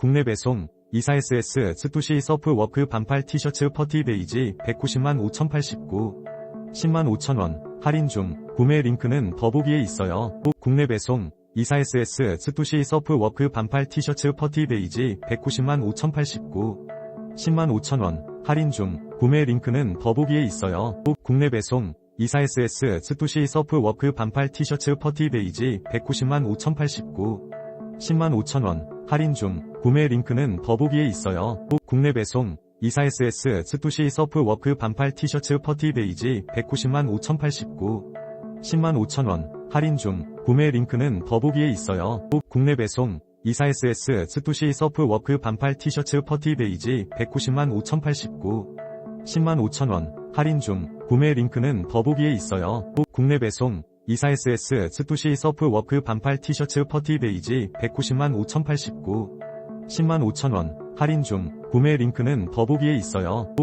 국내 배송 24SS 스투시 서프 워크 반팔 티셔츠 퍼티 베이지 190만 5,089 10만 5천원 할인 중 구매 링크는 더보기에 있어요. 국내 배송 24SS 스투시 서프 워크 반팔 티셔츠 퍼티 베이지 190만 5,089 10만 5천원 할인 중 구매 링크는 더보기에 있어요. 국내 배송 24SS 스투시 서프 워크 반팔 티셔츠 퍼티 베이지 190만 5,089 10만 5천원 할인 중 구매 링크는 더보기에 있어요. 국내 배송 24SS 스투시 서프 워크 반팔 티셔츠 퍼티 베이지 190만 5,089 10만 5천원 할인 중 구매 링크는 더보기에 있어요. 국내 배송 24SS 스투시 서프 워크 반팔 티셔츠 퍼티 베이지 190만 5,089 10만 5천원 할인 중 구매 링크는 더보기에 있어요. 국내 배송 24SS 스투시 서프 워크 반팔 티셔츠 퍼티 베이지 190만 5,089 10만 5천원 할인 중 구매 링크는 더보기에 있어요.